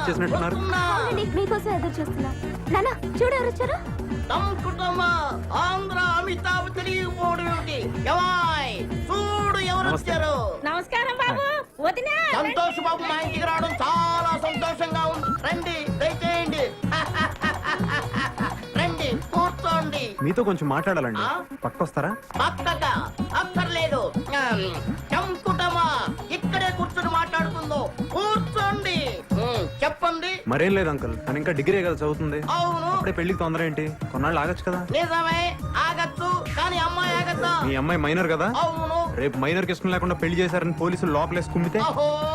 వచ్చేసినట్టున్నారు. మీకోసం ఎదురు చూస్తున్నా. నాన్న చూడు ఎవరు వచ్చారు? తంకుటమా ఆంధ్ర అమితాబ్ ఏమిటి? ఎవాయ్ చూడు ఎవరు. వచ్చారు? నమస్కారం బాబు. వదినా సంతోష్ బాబు మా ఇంటికి రావడం చాలా సంతోషంగా ఉంది. రండి దయచేయండి. రండి కూర్చోండి. మీతో కొంచెం మాట్లాడాలండి? పక్కొస్తారా? పక్కగా అక్కర్లేదు చంకుటమా ఇక్కడే కూర్చొని మాట్లాడుకుందో. ఉమ్, చెప్పండి. మరేం లేదు అంకుల్. తను ఇంకా డిగ్రీ కదా చదువుతుంది. అవును. అప్పుడే పెళ్ళికి తొందర ఏంటి? కొన్నాళ్ళు ఆగచ్చు కదా? నిజమే. ఆగచ్చు. కానీ అమ్మాయి ఆగద్దా? మీ అమ్మాయి మైనర్ కదా? అవును. రేపు మైనర్కి ఇష్టం లేకుండా పెళ్ళి చేశారని పోలీసులు లోపలేసి కుమ్మితే? అహో.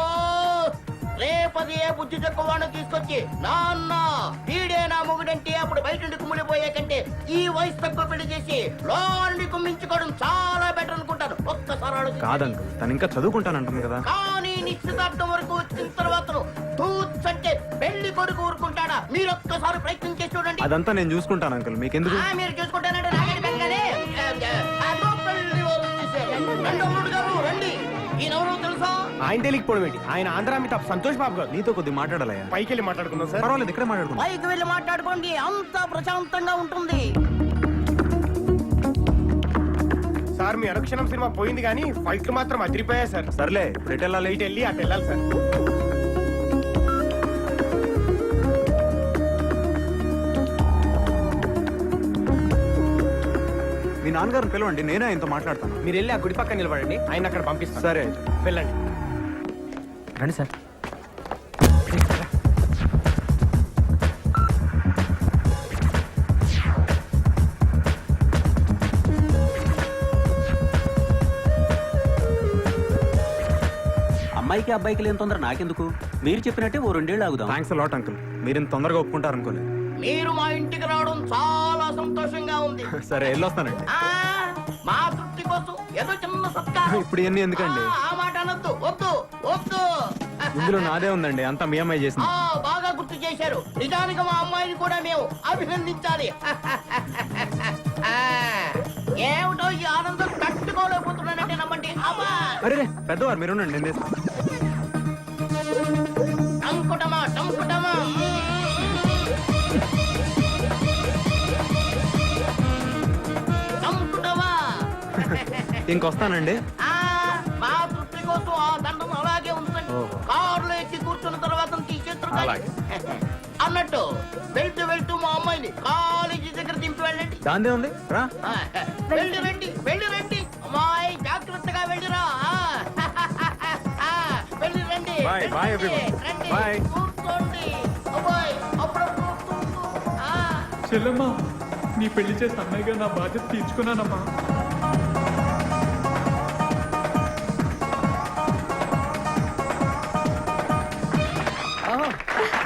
రేపది ఏ బుద్ధి చెక్కవాడిని తీసుకొచ్చి నాన్న వీడే నా మొగుడంటే అప్పుడు బయట నుండి కుమ్మిడిపోయే కంటే ఈ వయసు తక్కువ పెళ్ళి చేసి లోని కుమ్మించుకోవడం చాలా బెటర్ అనుకుంటాను. ఒక్కసారి. కాదంకుల్ తను ఇంకా చదువుకుంటానంటుంది కదా. కానీ నిశ్చితార్థం వరకు వచ్చిన తర్వాత తూచంటే పెళ్ళి కొడుకు ఊరుకుంటాడా? మీరు ఒక్కసారి ప్రయత్నం చేసి చూడండి. అదంతా నేను చూసుకుంటాను అంకుల్. మీకెందుకు? మీరు చూసుకుంటానంటే బెంగనే ఆయన తెలియకపోవడం ఏంటి? ఆయన ఆంధ్ర అమితాబ్ సంతోష్ బాబు గారు. నీతో కొద్దిగా మాట్లాడాలయ్యా. పైకి వెళ్ళి మాట్లాడుకుందాం సార్. పర్వాలేదు ఇక్కడే మాట్లాడుకుందాం. పైకి వెళ్ళి మాట్లాడుకోండి అంతా ప్రశాంతంగా ఉంటుంది. సార్ మీ అనుక్షణం సినిమా పోయింది కానీ ఫైట్లు మాత్రం అదిరిపోయాయి సార్. సర్లే ఇప్పుడు ఎటు వెళ్ళాలి ఇటు వెళ్ళి అటు వెళ్ళాలి సార్. మీ నాన్నగారిని పిలవండి నేనే ఆయనతో మాట్లాడతాను. మీరు వెళ్ళి ఆ గుడి పక్కన నిలబడండి ఆయన అక్కడ పంపిస్తాను. సరే అయితే. వెళ్ళండి. రండి సార్. అమ్మాయికి అబ్బాయికి లేని తొందర నాకెందుకు? మీరు చెప్పినట్టే ఓ రెండేళ్ళు ఆగుదాం. థ్యాంక్స్ లాట్ అంకుల్ మీరు ఇంత తొందరగా ఒప్పుకుంటారు అనుకోలేదు మీరు మా ఇంటికి రావడం చాలా సంతోషంగా ఉంది. సరే వెళ్ళొస్తానండి. మా తృప్తి కోసం ఏదో చిన్న సత్కారం. ఇప్పుడు ఇవన్నీ ఎందుకండి? ఆ, మాట అనొద్దు వద్దు వద్దు. ఇందులో నాదే ఉందండి అంతా మీ అమ్మాయి చేసింది. ఆ బాగా గుర్తు చేశారు. నిజానికి మా అమ్మాయిని కూడా మేము అభినందించాలి. ఆ, ఏమిటో ఈ ఆనందం తట్టుకోలేకపోతున్నానంటే నమ్మండి. అమ్మా! అరే రే, పెద్దవారు మీరు ఉండండి నేను తెస్తాను. ఇంకొస్తానండి ఆ, మా తృప్తి కోసం ఆ దండం అలాగే ఉంచండి ఓహో. కారులో ఎక్కి కూర్చున్న తర్వాత అలాగే. అన్నట్టు వెళ్తూ వెళ్తూ మా అమ్మాయిని కాలేజీ దగ్గర దింపి వెళ్ళండి దాందే ఉంది రా ఆ, వెళ్ళి రండి వెళ్ళి రండి అమ్మాయి జాగ్రత్తగా వెళ్ళిరా ఆ, ఆ, వెళ్ళి రండి Bye, వెళ్ళి bye రండి, everyone. రండి. Bye. కూర్చోండి అబ్బాయి అప్పుడప్పుడు కూర్చో. ఆ, చెల్లమ్మా నీ పెళ్ళి చేసి అన్నయ్యగా నా బాధ్యత తీర్చుకున్నానమ్మా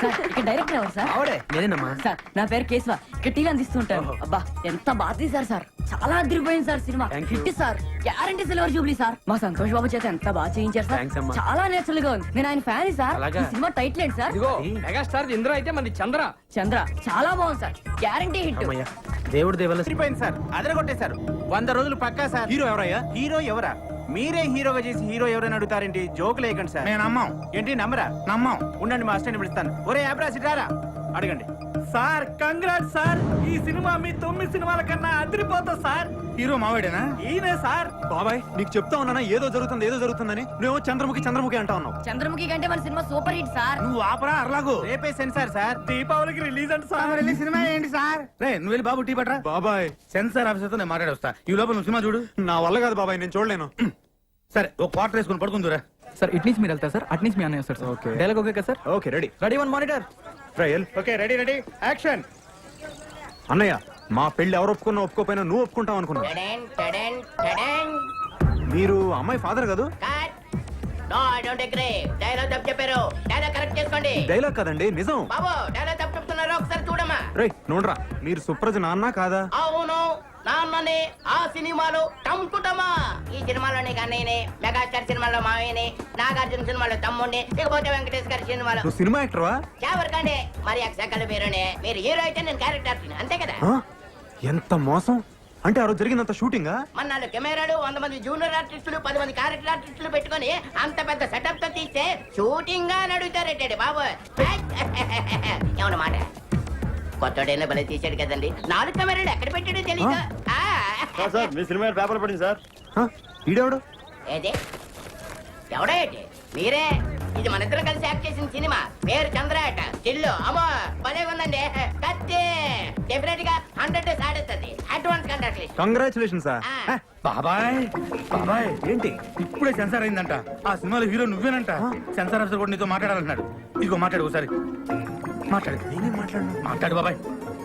ఇక్కడ డైరెక్టర్ ఎవరు సార్. ఆవిడే? నేనేనమ్మా? సార్ నా పేరు కేశవ. ఇక్కడ టీవీ అందిస్తుంటాను అబ్బా ఎంత బాగా తీశారు సార్. చాలా అదిరిపోయింది sir cinema. Thank you. Hit sir. Guarantee silver jubilee sir. మా సంతోష్ బాబు చేత ఎంత బాగా చేయించారు సార్. అమ్మా. చాలా నేచురల్గా ఉంది. నేను ఆయన ఫ్యాన్ సార్. అలాగా? ఈ సినిమా టైటిల్ ఏంటి సార్? ఇదిగో మెగాస్టార్ ఇంద్ర అయితే మనది చంద్ర. చంద్ర. చాలా బాగుంది సార్. గ్యారంటీ హిట్ అమ్మయ్య దేవుడు దేవల సార్. అదరగొట్టేశారు. వంద రోజులు పక్కా సార్. హీరో ఎవరయ్యా? హీరో ఎవరా? మీరే హీరోగా చేసి హీరో ఎవరైనా అడుగుతారేంటి? జోకులు వేయకండి సార్. మేము నమ్మం. ఏంటి నమ్మరా? నమ్మం. ఉండండి మా అస్టెంట్ పిలుస్తాను. ఒరే అబ్రా సిటారా అడగండి. Sir congrat sir. ఈ సినిమా మీ తొమ్మిది సినిమాల కన్నా అదిరిపోతా సార్. హీరో మావాడేనా ఈయనే సార్. బాబాయ్ నీకు చెప్తా ఉన్నానా? ఏదో జరుగుతుంది ఏదో జరుగుతుందని నువ్వు చంద్రముఖి చంద్రముఖి అంటా ఉన్నావు. చంద్రముఖి కంటే మన సినిమా సూపర్ హిట్ సార్. నువ్వు ఆపరా అర్లాగు. రేపే సెన్సార్ సార్ దీపావళికి రిలీజ్ అంట సార్. వెళ్ళి సినిమా ఏంటి సార్? రే నువ్వు వెళ్ళి బాబు టీ పట్రా బాబాయ్. సెన్సార్ ఆఫీసర్తో నేను మాట్లాడొస్తా. ఈ లోపల నువ్వు సినిమా చూడు. నా వల్ల కాదు బాబాయ్ నేను చూడలేను. సరే ఒక క్వార్టర్ వేసుకుని పడుకుందురా. సార్ ఇట్ నుంచి మీరు వెళ్తారు సార్? అట్ నుంచి మీ అన్నయ్య వస్తారు Okay. డైలాగ్ ఓకే కదా sir? Okay ready. Ready one monitor. Trial. Okay ready ready. Action. అన్నయ్య మా పెళ్ళి ఎవరు ఒప్పుకున్నా ఒప్పుకోపోయినా నువ్వు ఒప్పుకుంటావు అనుకున్నా టడెన్, టడెన్, టడెన్. మీరు అమ్మాయి ఫాదర్ కాదు? కట్. డైలాగ్ తప్పు చెప్పారు. డైలాగ్ కరెక్ట్ చేసుకోండి. డైలాగ్ కదండి నిజం. బాబు డైలాగ్ తప్పు చెప్తున్నారు ఒకసారి చూడమ్మా. రే నోడ్రా. మీరు సుప్రజ నాన్న కాదా? అవును. నాన్ననే ఆ సినిమాలో టంకుటమా? ఈ సినిమాలోని కన్నయ్యని మెగాస్టార్ సినిమాలో మావయ్యని నాగార్జున సినిమాలో తమ్ముడిని ఇకపోతే వెంకటేష్ గారి సినిమాలో. నువ్వు సినిమా యాక్టర్వా మరి అక్షకల పేరునే మీరు హీరో అయితే నేను క్యారెక్టర్ అంతే కదా? ఆ? ఎంత మోసం? అంటే ఆ రోజు జరిగినంత షూటింగా? మన నాలుగు కెమెరాలు వంద మంది జూనియర్ ఆర్టిస్టులు పది మంది క్యారెక్టర్ ఆర్టిస్టులు పెట్టుకొని అంత పెద్ద సెటప్తో తీస్తే షూటింగ్గా నడుగుతారేంటి బాబు? ఏమన్న మాట కొత్తడైనా భలే తీశాడు కదండి. నాలుగు కెమెరాలు ఎక్కడ పెట్టాడో తెలీదు? ఆ. సార్ మీ సినిమా పేపర్ పడింది సార్? ఈడెవడు? ఏది? ఎవడా ఏంటి? మీరే? ఇది మన ఇద్దరం కలిసి యాక్ట్ చేసిన సినిమా. పేరు చంద్రాట చిల్లు అమ్మో భలే ఉందండి. కత్తి. డెఫినెట్గా హండ్రెడ్ డేస్ ఆడేస్తుంది అడ్వాన్స్ కంట్రాక్ట్ కంగ్రాచులేషన్ సార్. బాబాయ్ బాబాయ్ ఏంటి? ఇప్పుడే సెన్సార్ అయిందంట. ఆ సినిమాలో హీరో నువ్వేనంట. సెన్సార్ ఆఫీసర్ కూడా నీతో మాట్లాడాలంటున్నాడు. ఇదిగో మాట్లాడు ఒకసారి. మాట్లాడు. నేనేం మాట్లాడు మాట్లాడు బాబాయ్.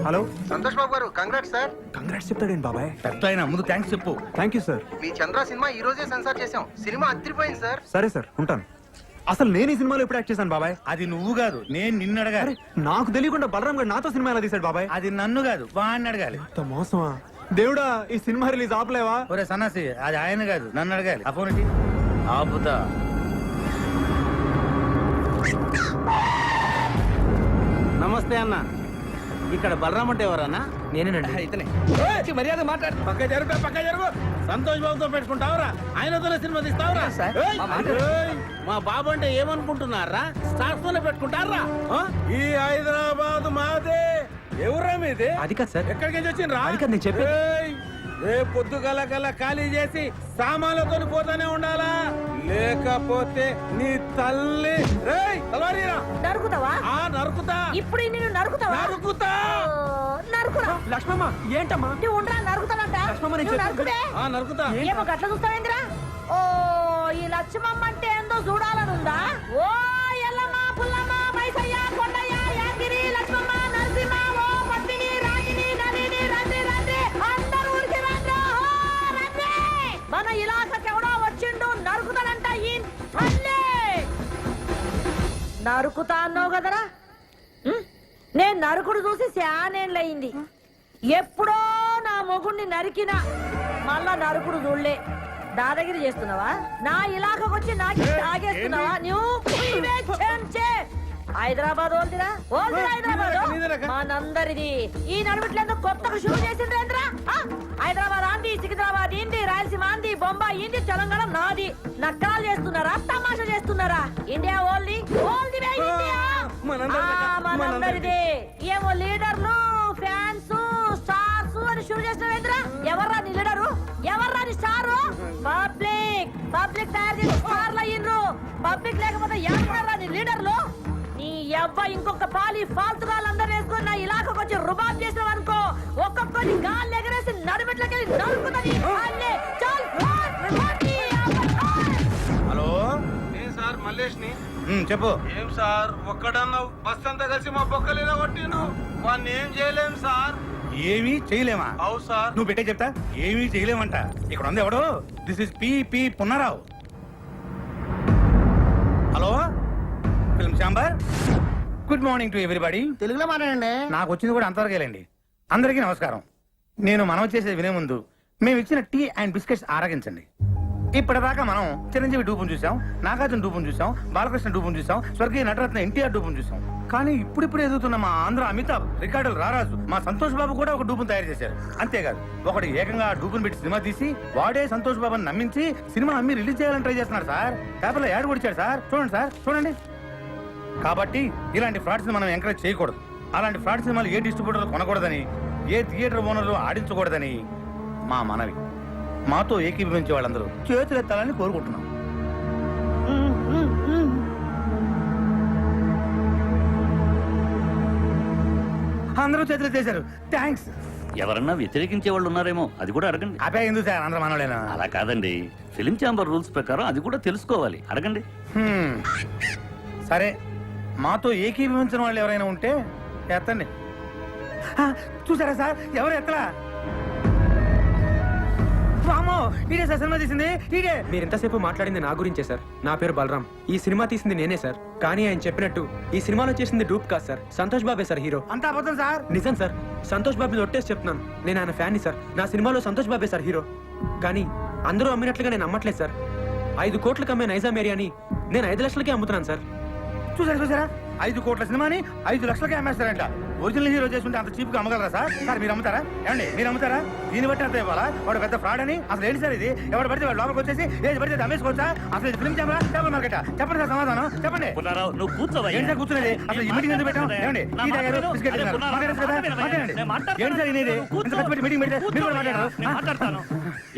హలో? సంతోష్ బాబు గారు కంగ్రాట్స్ సార్ కంగ్రాట్స్ చెప్తాడేంటి బాబాయ్? పెద్ద ఆయన ముందు థ్యాంక్స్ చెప్పు. థ్యాంక్ యూ సార్ మీ చంద్ర సినిమా ఈ రోజే సెన్సార్ చేసాం సినిమా అదిరిపోయింది సార్ సరే సార్ ఉంటాను. అసలు నేను ఈ సినిమాలో ఎప్పుడు యాక్ట్ చేశాను బాబాయ్? అది నువ్వు కాదు నేను నిన్ను అడగాలి. నాకు తెలియకుండా బలరాం గారు నాతో సినిమా ఎలా తీశాడు బాబాయ్? అది నన్ను కాదు వాడిని అడగాలి. అంత మోసమా? దేవుడా ఈ సినిమా రిలీజ్ ఆపలేవా? ఒరే సన్నాసి అది ఆయన కాదు నన్ను అడగాలి. ఆ ఫోన్. ఆపుతా. నమస్తే అన్న. ఇక్కడ బలరామ్ అంటే ఎవరన్నా? నేనేనండి. ఇతనే. మర్యాద మాట్లాడు. పక్క జరుగు పక్క జరుగు. సంతోష్ బాబుతో పెట్టుకుంటావురా. ఆయనతోనే సినిమా తీస్తావురా. ఏయ్, ఏయ్, మా బాబు అంటే ఏమనుకుంటున్నారా? స్టార్స్ తోనే పెట్టుకుంటారా? ఆ? ఈ హైదరాబాద్ మాదే. ఎవరా మీది? అది కాదు సార్. ఎక్కడికి అది కాదు నేను చెప్పేది. రే పొద్దు గల గల ఖాళీ చేసి సామాన్లతో పోతానే ఉండాలా? లేకపోతే నీ తల్లి రేయ్ తలవారీరా. నరుకుతావా? ఆ నరుకుతా. ఇప్పుడు నిన్ను నరుకుతావా? నరుకుతా. నరుకురా. లక్ష్మమ్మ ఏంటమ్మా? నువ్వు ఉండరా నరుకుతానంట. లక్ష్మమ్మ, నేను నరుకుడే ఆ నరుకుతా. ఏమో గట్ల చూస్తావేంద్రా? ఓ ఈ లక్ష్మమ్మ అంటే ఏందో చూడాలనుందా ఓ ఎల్లమ్మ పుల్లమ్మ. నరుకుతా అన్నావు కదరా? నేను నరుకుడు చూసి శానేళ్ళయింది. ఎప్పుడో నా మొగుణ్ణి నరికినా మళ్ళా నరుకుడు చూడలే. దాదాగిరి చేస్తున్నావా? నా ఇలాకకు వచ్చి నాకు తాగేస్తున్నావా? నువ్వు. హైదరాబాద్ ఓల్దిరా? ఓల్దిరా హైదరాబాద్? మనందరిది. ఈ నడుమిట్లేందుకు కొత్తగా షూరు చేసిండ్రేంద్రా ఆ? హైదరాబాద్ ఆంది సికింద్రాబాద్ ఇంది రాయలసీమ ఆంది బొంబాయి ఇంది తెలంగాణ నాది. నక్కలు చేస్తున్నారా? తమాషా చేస్తున్నారా? ఇండియా ఓల్ది? ఓల్ది మనందరిది ఏమో లీడర్లు ఫ్యాన్స్ స్టార్స్ అని షూరు చేసినవేంద్రా ఎవర్రా నీ లీడరు? ఎవర్రా నీ స్టారు? పబ్లిక్! పబ్లిక్ తయారు చేసి స్టార్లు అయ్యిండ్రు. పబ్లిక్ లేకపోతే ఎవర్రా నీ లీడర్లు? నీ అవ్వ ఇంకొక పాలి ఫాల్తు వాళ్ళందరూ వేసుకొని నా ఇలాకకు వచ్చి రుబాబ్ చేసావు అనుకో ఒక్కొక్కరి గాలి ఎగరేసి నడుమెట్లకెళ్ళి నరుకుతుంది హలో? సార్ మల్లేష్ని చెప్పు. ఏం సార్ ఒక్కడన్నా బస్ అంతా కలిసి మా బొక్కలు కొట్టిను వాడిని ఏం చేయలేం సార్? ఏమీ చేయలేమా? అవు సార్. నువ్వు పెట్టే చెప్తా. ఏమీ చేయలేమంట. ఇక్కడ ఉంది ఎవడు? This is P P Punnarao hello? Chamber good morning to everybody తెలుగులో మాట్లాడండి. నాకు వచ్చింది కూడా అంతవరకేలండి. అందరికీ నమస్కారం. నేను మనం చేసేది వినే ముందు మేము ఇచ్చిన టీ అండ్ బిస్కెట్స్ ఆరగించండి. ఇప్పటిదాకా మనం చిరంజీవి డూపును చూసాం నాగార్జున డూపును చూసాం బాలకృష్ణ డూపును చూసాం స్వర్గీయ నటరత్న ఎన్టీఆర్ డూపును చూసాం కానీ ఇప్పుడిప్పుడు ఎదుగుతున్న మా ఆంధ్ర అమితాబ్ రికార్డులు రారాజు మా సంతోష్ బాబు కూడా ఒక డూపును తయారు చేశారు. అంతేకాదు ఒకటి ఏకంగా డూపును పెట్టి సినిమా తీసి వాడే సంతోష్ బాబుని నమ్మించి సినిమా అమ్మి రిలీజ్ చేయాలని ట్రై చేస్తున్నారు సార్. పేపర్లో యాడ్ కొడిచాడు సార్. చూడండి సార్ చూడండి. కాబట్టి ఇలాంటి ఫ్రాడ్స్ మనం ఎంకరేజ్ చేయకూడదు. అలాంటి ఫ్రాడ్ సినిమాలు ఏ డిస్ట్రిబ్యూటర్ కొనకూడదని ఏ థియేటర్ ఓనర్లు ఆడించకూడదని మా మనవి. మాతో ఏకీభవించే వాళ్ళందరూ చేతులు ఎత్తాలని కోరుకుంటున్నాం. అందరూ చేతులు ఎత్తేశారు. థ్యాంక్స్ ఎవరన్నా వ్యతిరేకించే వాళ్ళు ఉన్నారేమో అది కూడా అడగండి. అదే ఎందుకు సార్? అందరూ మనోళ్ళేనా? అలా కాదండి. ఫిలిం ఛాంబర్ రూల్స్ ప్రకారం అది కూడా తెలుసుకోవాలి. అడగండి. సరే. మాతో ఏకీభవించిన వాళ్ళు ఎవరైనా ఉంటే ఎత్తండి. ఆ, చూసారా సార్? ఎవరు ఎత్తలా? ఈడే సార్ సినిమా తీసింది. ఈడే. మీరు ఇంతసేపు మాట్లాడింది నా గురించే సార్. నా పేరు బలరాం. ఈ సినిమా తీసింది నేనే సార్. కానీ ఆయన చెప్పినట్టు ఈ సినిమాలో చేసింది డూప్ కాదు సార్. సంతోష్ బాబే సార్ హీరో. అంతా అబద్ధం సార్? నిజం సార్. సంతోష్ బాబు ఒట్టేసి చెప్తున్నాను. నేను ఆయన ఫ్యాన్ని సార్. నా సినిమాలో సంతోష్ బాబే సార్ హీరో. కానీ అందరూ అమ్మినట్లుగా నేను నమ్మట్లేదు సార్. ఐదు కోట్లకు అమ్మే నైజాం ఏరియాని నేను ఐదు లక్షలకే అమ్ముతున్నాను సార్. చూసారా చూసారా ఐదు కోట్ల సినిమాని ఐదు లక్షలకే అమ్మేస్తారంట. ఒరిజినల్ హీరో చేసుకుంటే అంత చీప్గా అమ్మగలరా సార్? సార్ మీరు అమ్ముతారా ఏమండి మీరు అమ్ముతారా దీన్ని బట్టి అంత ఇవ్వాలా? వాడు పెద్ద ఫ్రాడ్ అని? అసలు ఏంటి సార్ ఇది? ఎవరు పడితే వాడు లోపలికి వచ్చేసి ఏది పడితే అది అమ్మేసుకోవచ్చా? అసలు ఇది ఫిల్మ్ ఛాంబరా చేపల మార్కెట్ చెప్పండి సార్ సమాధానం. చెప్పండి. పుల్లారావు నువ్వు కూర్చోవయ్యా. ఏంటి సార్ కూర్చునేది? అసలు ఈ మీటింగ్ ఎందుకు పెట్టాం? ఏమండి తాగారు. బిస్కెట్ తిన్నారు. కదా మాట్లాడండి. ఏంటి సార్. ఇంత మీటింగ్ పెడితే మీరు కూడా. మాట్లాడరు? మాట్లాడతాను.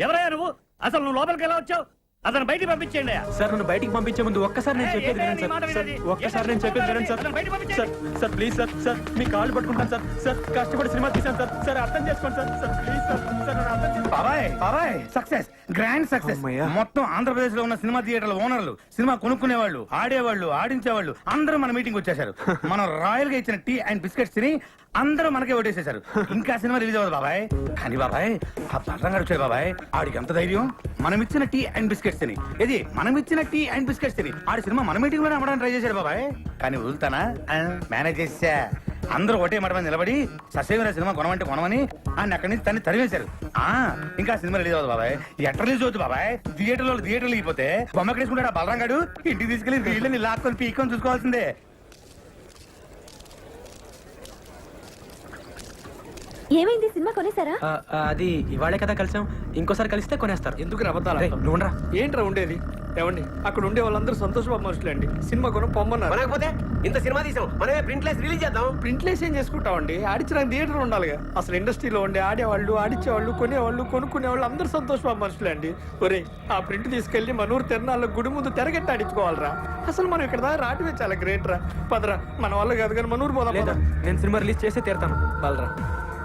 ఎవరయ్యా నువ్వు? అసలు నువ్వు లోపలికి ఎలా వచ్చావు? అతను బయటికి పంపించేయండి అయ్యా. సార్ నన్ను బయటికి పంపించే ముందు ఒక్కసారి నేను చెప్పేది వినండి సార్. సార్? ఒక్కసారి నేను చెప్పేది వినండి sir. Sir sir please sir sir మీ కాళ్ళు పట్టుకుంటాను సార్ సార్ కష్టపడి సినిమా తీశాను సార్ సార్ అర్థం చేసుకోండి sir sir please sir sir నన్ను అర్థం చేసుకోండి బాబాయ్ బాబాయ్ సక్సెస్ గ్రాండ్ సక్సెస్. మొత్తం ఆంధ్రప్రదేశ్లో ఉన్న సినిమా థియేటర్ల ఓనర్లు సినిమా కొనుక్కునే వాళ్ళు ఆడేవాళ్ళు ఆడించేవాళ్ళు అందరూ మన మీటింగ్ వచ్చేసారు మనం రాయల్గా ఇచ్చిన టీ అండ్ బిస్కెట్స్ తిని అందరూ మనకే ఓటేసేశారు. ఇంకా సినిమా రిలీజ్ అవ్వదు బాబాయ్. కానీ బాబాయ్ ఆ పట్టంగా వచ్చాడు బాబాయ్. ఆడికి ఎంత ధైర్యం? మనం ఇచ్చిన టీ అండ్ బిస్కెట్స్ తిని. ఇది మనం ఇచ్చిన టీ అండ్ బిస్కెట్స్ తిని. ఆడి సినిమా మన మీటింగ్లోనే అమ్మడానికి ట్రై చేశాడు బాబాయ్. కానీ వదులుతానా? మేనేజ్ చేసా అందరూ ఒకటే మాట నిలబడి ససేమిరా సినిమా కొనమంటే కొనమని ఆయన అక్కడి నుంచి తన్ని తరివేశారు ఆ ఇంకా సినిమా రిలీజ్ అవుతుంది బాబాయ్. ఎట్లా రిలీజ్ అవుతుంది బాబాయ్. థియేటర్లో థియేటర్లు అయిపోతే బొమ్మ కడేసుకుంటాడు ఆ బలరంగాడు ఇంటికి తీసుకెళ్ళి వీళ్ళని లాక్కొని పీక్కొని చూసుకోవాల్సిందే. ఏమైంది సినిమా కొనేసారా ఆ, ఆ, అది ఇవాళే కదా కలిసాం. ఇంకోసారి కలిస్తే కొనేస్తారు. ఎందుకు అబద్ధాలు రేయ్, ఆడతావు? ఏంట్రా ఉండేది? ఏమండి అక్కడ ఉండే వాళ్ళందరూ సంతోషబాబు మనుషులే అండి. సినిమా కొనం పొమ్మన్నారు. కొనకపోతే ఇంత సినిమా తీసాం. మనమే ప్రింట్లెస్ రిలీజ్ చేద్దాం. ప్రింట్లేసి ఏం చేసుకుంటామండి? ఆడించడానికి థియేటర్ ఉండాలిగా. అసలు ఇండస్ట్రీలో ఉండే ఆడేవాళ్ళు ఆడించేవాళ్ళు కొనేవాళ్ళు కొనుక్కునేవాళ్ళు అందరూ సంతోషబాబు మనుషులే అండి. ఒరే ఆ ప్రింట్ తీసుకెళ్ళి మన ఊరు తిరణాల్లో గుడి ముందు తెరగట్టి ఆడించుకోవాలరా. అసలు మనం ఇక్కడ దాకా రావటమే చాలా గ్రేట్ రా. పదరా మన వల్ల కాదు కానీ మన ఊరు పోదాం లేదా పద. నేను సినిమా రిలీజ్ చేసే తీరుతాను. బలరా.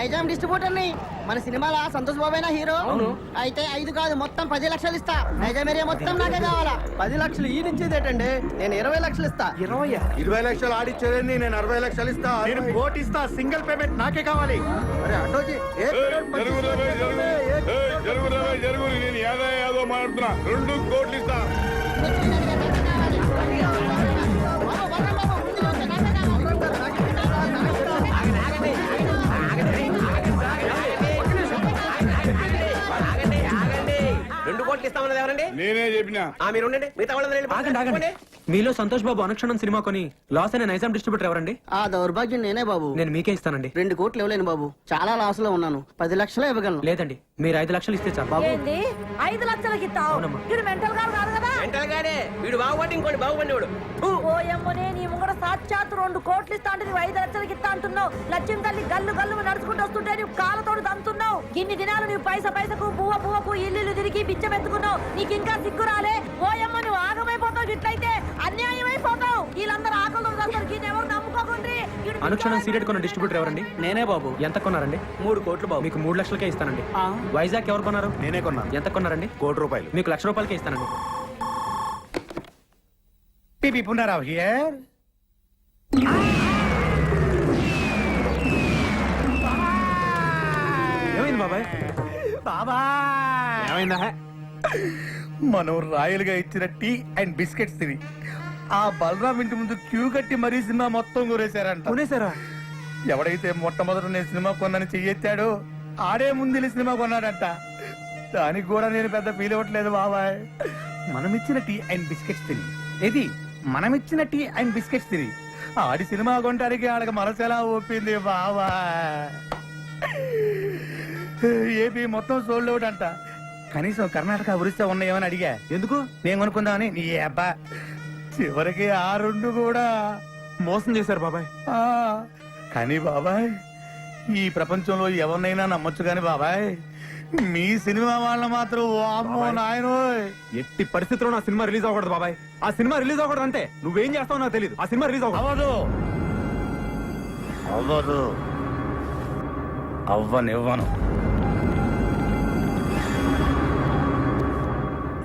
నైజాం డిస్ట్రిబ్యూటర్ని మన సినిమాలో సంతోష్ బాబేనా హీరో? అవును. అయితే ఐదు కాదు మొత్తం పది లక్షలు ఇస్తా. నైజాం ఏరియా మొత్తం నాకే కావాలా? పది లక్షలు ఈ నుంచి ఏంటండి? నేను ఇరవై లక్షలు ఇస్తా. ఇరవై ఇరవై లక్షలు ఆడిచ్చేదండి నేను అరవై లక్షలు ఇస్తా. నేను కోటి ఇస్తా. సింగిల్ పేమెంట్ నాకే కావాలి. అరే అటోజీ నేను మాట్లాడుతున్నా. రెండు కోట్లు ఇస్తా. ఇస్తామన్నది ఎవరండి? నేనే చెప్పినా. ఆ మీరు ఉండండి. మిగతా వాళ్ళందరూ వెళ్ళి ఆగండి ఆగండి. పక్కన మీలో సంతోష్ బాబు అనుక్షణం సినిమా కొని లాస్ అయిన నైజాం డిస్ట్రిబ్యూటర్ ఎవరండి? ఆ దౌర్భాగ్యం నేనే బాబు. నేను మీకే ఇస్తానండి. రెండు కోట్లు ఇవ్వలేను బాబు. చాలా లాస్లో ఉన్నాను. పది లక్షలే ఇవ్వగలను. లేదండి. మీరు ఐదు లక్షలు ఇస్తే చాలు బాబు. ఏంది? ఐదు లక్షలకి ఇస్తావు? అవునమ్మా. ఇది మెంటల్ గారు కాదు కదా? గాడే. వీడు బాగుపడి ఇంకోటి ఓ ఎమ్మనే నీ ముంగడ సాక్షాత్ రెండు కోట్లు ఇస్తా అంటే నువ్వు ఐదు లక్షలకి ఇస్తా అంటున్నావు. లక్ష్యం తల్లి గల్లు గల్లు నడుచుకుంటూ వస్తుంటే నువ్వు కాళ్ళతోడు దంతున్నావు. ఇన్ని దినాలు నువ్వు పైస పైసకు పువ్వ పువ్వకు ఇల్లు తిరిగి బిచ్చమెత్తుకున్నావు. నీకు ఇంకా సిగ్గు రాలే. ఓ యమ్మ నువ్వు ఆగమైపోతావు ఇట్లయితే అన్యాయం అయిపోతావు వీళ్ళందరూ ఆకలి అందరికి ఎవరు నమ్ముకోకుండ్రి ఈడు అనుక్షణం సీరియడ్ కొన్న డిస్ట్రిబ్యూటర్ ఎవరండి? నేనే బాబు. ఎంత కొన్నారండి? మూడు కోట్లు బాబు. మీకు మూడు లక్షలకే ఇస్తానండి. వైజాగ్ ఎవరు కొన్నారు? నేనే కొన్నా. ఎంత కొన్నారండి? కోటి రూపాయలు. మీకు లక్ష రూపాయలకే ఇస్తానండి. హియర్. ఏమైంది బాబాయ్? బాబా ఏమైందా? మనం రాయలుగా ఇచ్చిన టీ అండ్ బిస్కెట్స్ తిని ఆ బలరాం ఇంటి ముందు క్యూ కట్టి మరీ సినిమా మొత్తం కూరేశారంట కొనేసారా ఎవడైతే మొట్టమొదట నేను సినిమా కొన్నాను చెయ్యెత్తాడో ఆడే ముందు సినిమా కొన్నాడంట. దానికి కూడా నేను పెద్ద ఫీల్ అవ్వట్లేదు బాబాయ్. మనమిచ్చిన టీ అండ్ బిస్కెట్స్ తిని. ఇది మనమిచ్చిన టీ అండ్ బిస్కెట్స్ తిని. ఆడి సినిమా కొనడానికి ఆడకి మనసు ఎలా ఒప్పింది బాబా ఏపీ మొత్తం సోల్డ్ అవుట్ అంట. కనీసం కర్ణాటక ఒరిస్సా ఉన్నాయేమని అడిగా. ఎందుకు? నేను కొనుక్కుందామని. నీ అబ్బా. చివరికి ఆ రెండు కూడా మోసం చేశారు బాబాయ్. ఆ కానీ బాబాయ్ ఈ ప్రపంచంలో ఎవరినైనా నమ్మొచ్చు కానీ బాబాయ్. మీ సినిమా వాళ్ళ మాత్రం వామ్మో ఎట్టి పరిస్థితుల్లో నా సినిమా రిలీజ్ అవ్వకూడదు బాబాయ్. ఆ సినిమా రిలీజ్ అవ్వకూడదు అంటే నువ్వేం చేస్తావో నాకు తెలియదు ఆ సినిమా రిలీజ్ అవ్వదు. అవ్వదు. అవ్వనివ్వను.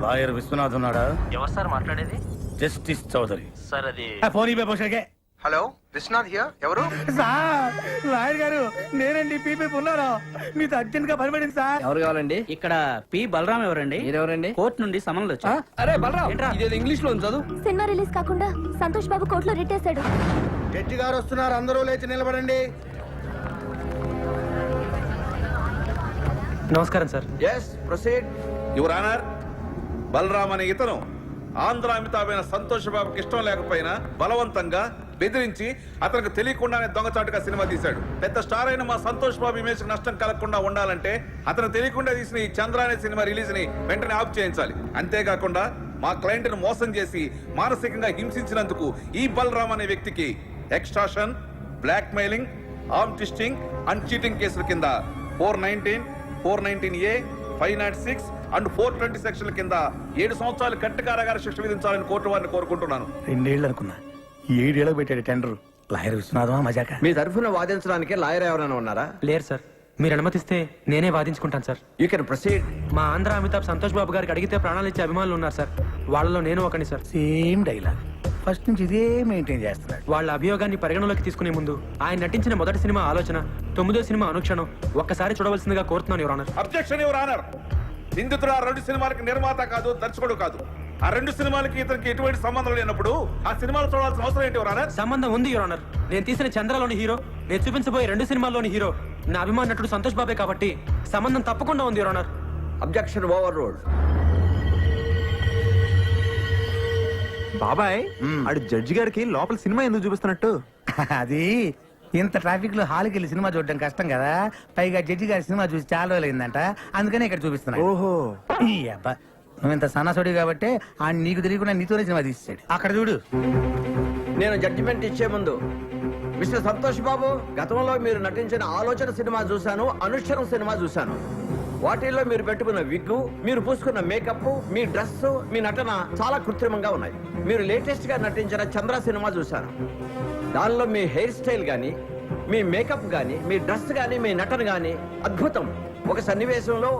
లాయర్ విశ్వనాథ్ ఉన్నాడా? ఎవరు సార్ మాట్లాడేది? జస్టిస్ చౌదరి. సార్ అది ఫోన్ ఇవ్వ పోషకే. హలో విశ్వనాథ్ హియర్ ఎవరు? సార్ లాయర్ గారు నేనండి పీపీ ఉన్నారా మీతో అర్జెంట్గా పనిపడింది సార్. ఎవరు కావాలండి? ఇక్కడ పి బలరాం ఎవరండి? మీరెవరండి? కోర్టు నుండి సమన్లు వచ్చా అరే బలరాం ఇదేదో ఇంగ్లీష్లో ఉంది చదువు. సినిమా రిలీజ్ కాకుండా సంతోష్ బాబు కోర్టులో రిట్టేశాడు జడ్జి గారు వస్తున్నారు అందరూ లేచి నిలబడండి. నమస్కారం sir. Yes proceed your honour Balaram అనే ఇతను ఆంధ్ర అమితాబైన సంతోష్ బాబుకి ఇష్టం లేకపోయినా బలవంతంగా బెదిరించి అతనికి తెలియకుండానే దొంగచాటుగా సినిమా తీశాడు. పెద్ద స్టార్ అయిన మా సంతోష్ బాబు ఇమేజ్ నష్టం కలగకుండా ఉండాలంటే అతను తెలియకుండా తీసిన ఈ చంద్ర అనే సినిమా రిలీజ్ని వెంటనే ఆఫ్ చేయించాలి. అంతేకాకుండా మా క్లయింట్ను మోసం చేసి మానసికంగా హింసించినందుకు ఈ బలరామ్ అనే వ్యక్తికి extortion blackmailing arm twisting and cheating కేసుల కింద four nineteen four nineteen A five nought six and four twenty సెక్షన్ల కింద ఏడు సంవత్సరాలు కట్టు కారాగార శిక్ష విధించాలని కోర్టు వారిని కోరుకుంటున్నాను. రెండేళ్ళు అనుకున్నా. ఏడేళ్ళకి పెట్టాడు టెండర్. లాయర్. విశ్వనాథమా మజాక. మీ తరఫున వాదించడానికి లాయర్ ఎవరైనా ఉన్నారా? లేరు సార్. మీరు అనుమతిస్తే నేనే వాదించుకుంటాను సార్. యూ కెన్ ప్రొసీడ్ మా ఆంధ్ర అమితాబ్ సంతోష్ బాబు గారికి అడిగితే ప్రాణాలు ఇచ్చే అభిమానులు ఉన్నారు సార్. వాళ్ళలో నేను ఒకని సార్. Same dialogue. ఫస్ట్ నుంచి ఇదే మెయింటైన్ చేస్తున్నాడు. వాళ్ళ అభియోగాన్ని పరిగణలోకి తీసుకునే ముందు ఆయన నటించిన మొదటి సినిమా ఆలోచన తొమ్మిదో సినిమా అనుక్షణం ఒక్కసారి చూడవలసిందిగా కోరుతున్నాను your honour objection your honour నిందితుడు ఆ రెండు సినిమాలకి నిర్మాత కాదు దర్శకుడు కాదు. ఆ రెండు సినిమాలకి ఇతనికి ఎటువంటి సంబంధం లేనప్పుడు ఆ సినిమాలు చూడాల్సిన అవసరం ఏంటి సంబంధం ఉంది యువర్ ఆనర్. నేను తీసిన చంద్రలోని హీరో నేను చూపించబోయే రెండు సినిమాల్లోని హీరో. నా అభిమాన నటుడు సంతోష్ బాబే కాబట్టి సంబంధం తప్పకుండా ఉంది your honour. Objection overruled బాబాయ్ ఆడు జడ్జి గారికి లోపల సినిమా ఎందుకు చూపిస్తున్నట్టు? అది ఇంత ట్రాఫిక్లో హాల్కి వెళ్ళి సినిమా చూడడం కష్టం కదా. పైగా జడ్జి గారి సినిమా చూసి చాలా రోజులు అయిందంట అందుకనే ఇక్కడ చూపిస్తున్నాడు ఓహో. ఈ అబ్బా నువ్వు ఇంత సన్నసుడి కాబట్టి ఆ నీకు తెలియకుండా నీతోనే సినిమా తీసాడు అక్కడ చూడు. నేను జడ్జిమెంట్ ఇచ్చే ముందు మిస్టర్ సంతోష్ బాబు గతంలో మీరు నటించిన ఆలోచన సినిమా చూశాను అనుష్ఠరం సినిమా చూశాను. వాటిల్లో మీరు పెట్టుకున్న విగ్గు మీరు పూసుకున్న మేకప్ మీ డ్రెస్ మీ నటన చాలా కృత్రిమంగా ఉన్నాయి. మీరు లేటెస్ట్గా నటించిన చంద్ర సినిమా చూశాను. దానిలో మీ హెయిర్ స్టైల్ కానీ మీ మేకప్ కానీ మీ డ్రెస్ కానీ మీ నటన కానీ అద్భుతం. ఒక సన్నివేశంలో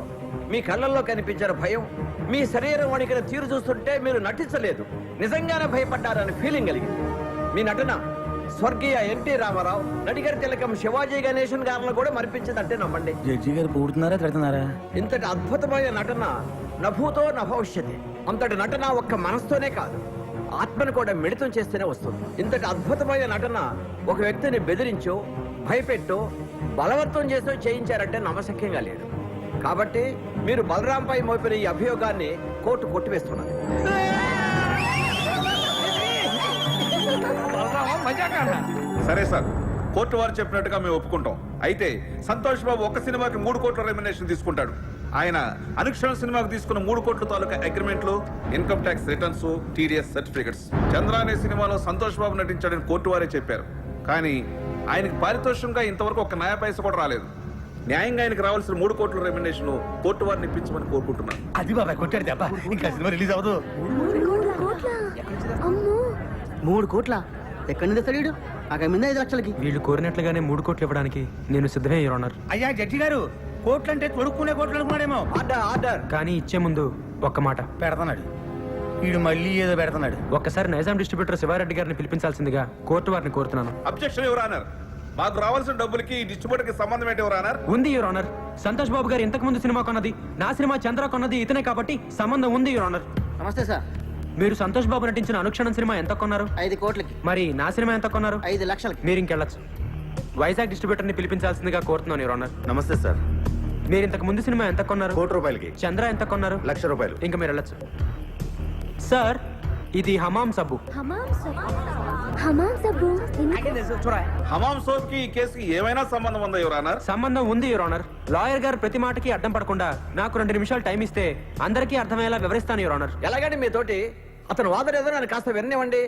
మీ కళ్ళల్లో కనిపించిన భయం మీ శరీరం వణికిన తీరు చూస్తుంటే మీరు నటించలేదు. నిజంగానే భయపడ్డారని ఫీలింగ్ కలిగింది. మీ నటన స్వర్గీయ ఎన్టీ రామారావు నడిగర్ తిలకం శివాజీ గణేశన్ గారిని కూడా మరిపించిందంటే నమ్మండి. జడ్జి గారు పూడుతున్నారా తిడుతున్నారా? ఇంతటి అద్భుతమైన నటన నభూతో నభవిష్యతి. అంతటి నటన ఒక్క మనసుతోనే కాదు ఆత్మను కూడా మిళితం చేస్తేనే వస్తుంది. ఇంతటి అద్భుతమైన నటన ఒక వ్యక్తిని బెదిరించో భయపెట్టో బలవంతం చేసో చేయించారంటే నమ్మశక్యంగా లేదు. కాబట్టి మీరు బలరాంపై మోపిన ఈ అభియోగాన్ని కోర్టు కొట్టివేస్తున్నది సరే సార్ కోర్టు వారు చెప్పినట్టుగా మేము ఒప్పుకుంటాం. అయితే సంతోష్ బాబు ఒక్క సినిమాకి మూడు కోట్ల రెమ్యునేషన్ తీసుకుంటాడు. ఆయన అనుక్షణ సినిమాకు తీసుకున్న మూడు కోట్ల తాలూకా అగ్రిమెంట్లు income tax returns TDS certificates Chandra అనే సినిమాలో సంతోష్ బాబు నటించాడని కోర్టు వారే చెప్పారు. కానీ ఆయనకి పారితోషికంగా ఇంతవరకు ఒక న్యాయ పైస కూడా రాలేదు. న్యాయంగా ఆయనకి రావాల్సిన మూడు కోట్ల రెమ్యునేషన్ కోర్టు వారిని ఇప్పించమని కోరుకుంటున్నాను. అది బాబాయ్ కొట్టాడు దెబ్బ. ఇంకా సినిమా రిలీజ్ అవ్వదు. కోట్ల? అమ్మో! మూడు కోట్ల? ఎక్కడి నుంచి తెస్తాడు అక్కడ మీద ఐదు లక్షలకి. వీళ్ళు కోరినట్లుగానే మూడు కోట్లు ఇవ్వడానికి నేను సిద్ధమే యువర్ ఆనర్ అయ్యా జడ్జి గారు కోట్లు అంటే తొడుక్కునే కోట్లు అనుకున్నాడేమో. Order order. కానీ ఇచ్చే ముందు ఒక్క మాట. పెడతాడు వీడు మళ్ళీ ఏదో పెడుతున్నాడు. ఒక్కసారి నైజాం డిస్ట్రిబ్యూటర్ శివారెడ్డి గారిని పిలిపించాల్సిందిగా కోర్టు వారిని కోరుతున్నాను. అబ్జెక్షన్ ఎవరు ఆనర్ మాకు రావాల్సిన డబ్బులకి డిస్ట్రిబ్యూటర్కి సంబంధం ఏంటి ఎవరు ఆనర్? ఉంది యువర్ ఆనర్. సంతోష్ బాబు గారు ఇంతకు ముందు సినిమా కొన్నది. నా సినిమా చంద్ర కొన్నది ఇతనే కాబట్టి సంబంధం ఉంది యువర్ ఆనర్. నమస్తే సార్. మీరు సంతోష్ బాబు నటించిన అనుక్షణం సినిమా ఎంత కొన్నారు? ఐదు కోట్లకి. మరి నా సినిమా ఎంత కొన్నారు? ఐదు లక్షలకి. మీరు ఇంకెళ్ళచ్చు. వైజాగ్ డిస్ట్రిబ్యూటర్ని పిలిపించాల్సిందిగా కోరుతున్నాను యువర్ ఆనర్. నమస్తే సార్. మీరు ఇంతకు ముందు సినిమా ఎంత కొన్నారు? కోటి రూపాయలకి. చంద్ర ఎంత కొన్నారు? లక్ష రూపాయలు. ఇంకా మీరు వెళ్ళచ్చు. సార్ ఇది హమాం సబ్బు. హమాం సబ్బు? హమాం సబ్బు? హమాం సోప్కి ఈ కేసుకి ఏమైనా సంబంధం ఉందా ఎవరు ఆనర్? సంబంధం ఉంది యువర్ ఆనర్. లాయర్ గారు ప్రతి మాటకి అడ్డం పడకుండా నాకు రెండు నిమిషాలు టైం ఇస్తే అందరికీ అర్థమయ్యేలా వివరిస్తాను యువర్ ఆనర్. ఎలాగండి మీతోటి? అతను వాదన ఏదో నన్ను కాస్త విననివ్వండి.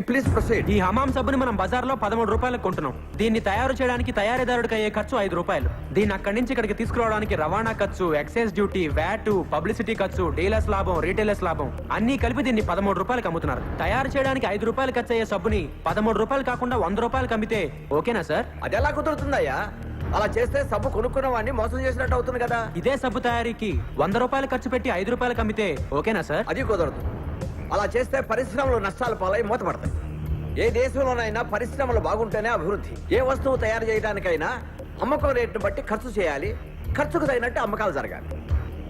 Please proceed. ఈ హమాం సబ్బుని మనం బజార్లో పదమూడు రూపాయలకు కొంటున్నాం. దీన్ని తయారు చేయడానికి తయారీదారుడికి అయ్యే ఖర్చు ఐదు రూపాయలు. దీన్ని అక్కడి నుంచి ఇక్కడికి తీసుకురావడానికి రవాణా ఖర్చు ఎక్సైజ్ డ్యూటీ వ్యాట్ పబ్లిసిటీ ఖర్చు డీలర్స్ లాభం రీటైలర్స్ లాభం. అన్ని కలిపి దీన్ని పదమూడు రూపాయలకు అమ్ముతున్నారు. తయారు చేయడానికి ఐదు రూపాయలు ఖర్చు అయ్యే సబ్బుని పదమూడు రూపాయలు కాకుండా వంద రూపాయలకు అమ్మితే ఓకేనా సార్? అది ఎలా కుదురుతుందయ్యా? అలా చేస్తే సబ్బు కొనుక్కున్న వాడిని మోసం చేసినట్టు అవుతుంది కదా. ఇదే సబ్బు తయారీకి వంద రూపాయలు ఖర్చు పెట్టి ఐదు రూపాయలకు అమ్మితే ఓకేనా సార్? అది కుదరదు. అలా చేస్తే పరిశ్రమలు నష్టాలు పాలై మూతపడతాయి. ఏ దేశంలోనైనా పరిశ్రమలు బాగుంటేనే అభివృద్ధి. ఏ వస్తువు తయారు చేయడానికైనా అమ్మకం రేటును బట్టి ఖర్చు చేయాలి. ఖర్చుకు తగినట్టు అమ్మకాలు జరగాలి.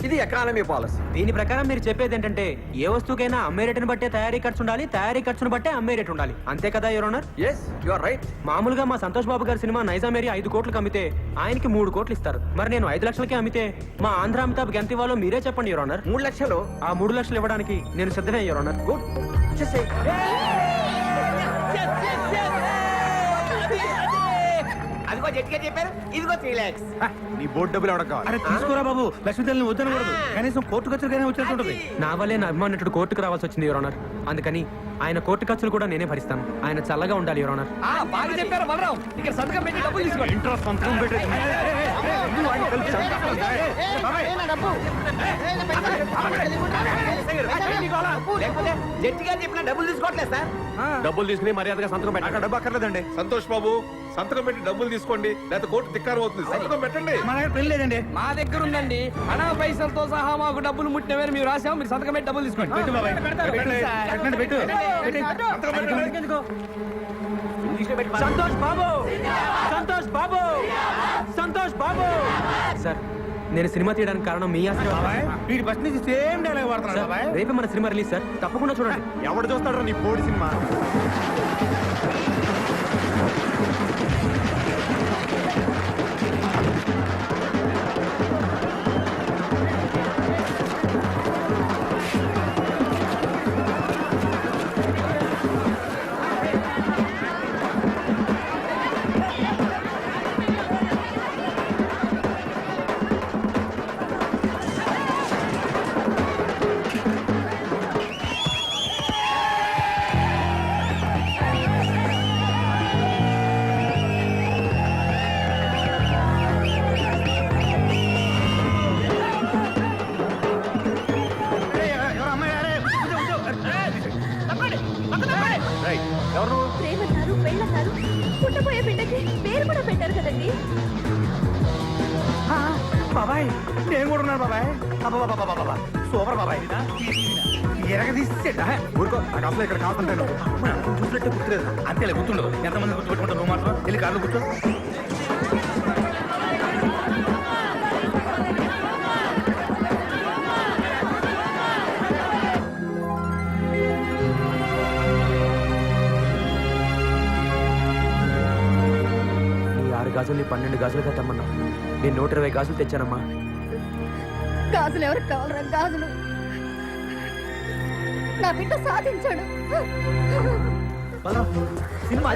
ఇది ఎకానమీ పాలసీ దీని ప్రకారం మీరు చెప్పేది ఏంటంటే ఏ వస్తువుకైనా అమ్మే రేటును బట్టే తయారీ ఖర్చు ఉండాలి తయారీ ఖర్చును బట్టే అమ్మే రేటు ఉండాలి. అంతే కదా your yes you are right మామూలుగా మా సంతోష్ బాబు గారి సినిమా నైజాం ఏరియా ఐదు కోట్లకు అమ్మితే ఆయనకి మూడు కోట్లు ఇస్తారు. మరి నేను ఐదు లక్షలకే అమ్మితే మా ఆంధ్ర అమితాబ్ ఎంత ఇవ్వాలో మీరే చెప్పండి యువర్ ఆనర్ మూడు లక్షలు? ఆ మూడు లక్షలు ఇవ్వడానికి నేను సిద్ధమే యువర్ ఆనర్ గుడ్ అదిగో జట్గా చెప్పారు ఇదిగో త్రీ లాక్స్ నీ బోర్డు డబ్బులు ఎవడ కావాలి అరే తీసుకోరా బాబు లక్ష్మీదేవిని వద్దనకూడదు కనీసం కోర్టు ఖర్చులకైనా వచ్చేస్తుంటది నా వల్లే నా అభిమానుడు కోర్టుకు రావాల్సి వచ్చింది యువర్ ఆనర్ అందుకని ఆయన కోర్టు ఖర్చులు కూడా నేనే భరిస్తాను ఆయన చల్లగా ఉండాలి యువర్ ఆనర్ బాగా చెప్పారు బలరాం ఇక్కడ సంతకం పెట్టి డబ్బులు తీసుకోండి ఇంట్రెస్ట్ సంతకం పెట్టేది. లేకపోతే జడ్జి గారు చెప్పిన డబ్బులు తీసుకోవట్లేదు సార్. డబ్బులు తీసుకుని మర్యాదగా సంతకం పెట్టాలి డబ్బు అక్కర్లేదండి. సంతోష్ బాబు సంతకం పెట్టి డబ్బులు తీసుకోండి లేకపోతే కోర్టు ధిక్కారం అవుతుంది. సంతకం పెట్టండి. మన దగ్గర పెళ్ళి లేదండి. మా దగ్గర ఉందండి. అనా పైసలతో సహా మాకు డబ్బులు ముట్టిన వేరు మీరు రాసాము మీరు సంతకం పెట్టి డబ్బులు తీసుకోండి. పెట్టు బాబాయ్. పెట్టండి, పెట్టు. పెట్టు సంతోష్ బాబు. సంతోష్ బాబు. సంతోష్ బాబు. సార్ నేను సినిమా తీయడానికి కారణం మీ ఆశీర్వాదం వీడి ఫస్ట్ నుంచి సేమ్ డైలాగ్ వాడుతున్నాడు బాబాయ్. రేపే మన సినిమా రిలీజ్ సార్. తప్పకుండా చూడండి. ఎవడు చూస్తాడు నీ బోర్డు సినిమా. బాబాయ్ నేను కూడా ఉన్నాను బాబాయ్ అబ్బబ్బబ్బబ్బబ్బబ్బ. సూపర్ బాబాయ్ ఎరగ తీసేట ఊరుకో నాకు అసలు ఇక్కడ కావాలంటాను చూసినట్టే గుర్తులేదు అంతేలే గుర్తుండదు ఎంతమంది గుర్తుపెట్టుకుంటావు నువ్వు మాత్రం వెళ్ళి కార్లో కూర్చో గాజుల్ని పన్నెండు గాజులుగా తెమ్మన్నా. నేను నూట ఇరవై గాజులు తెచ్చానమ్మా. గాజులు ఎవరికి కావాలరా? గాజులు. నా బిడ్డ సాధించాడు. సినిమా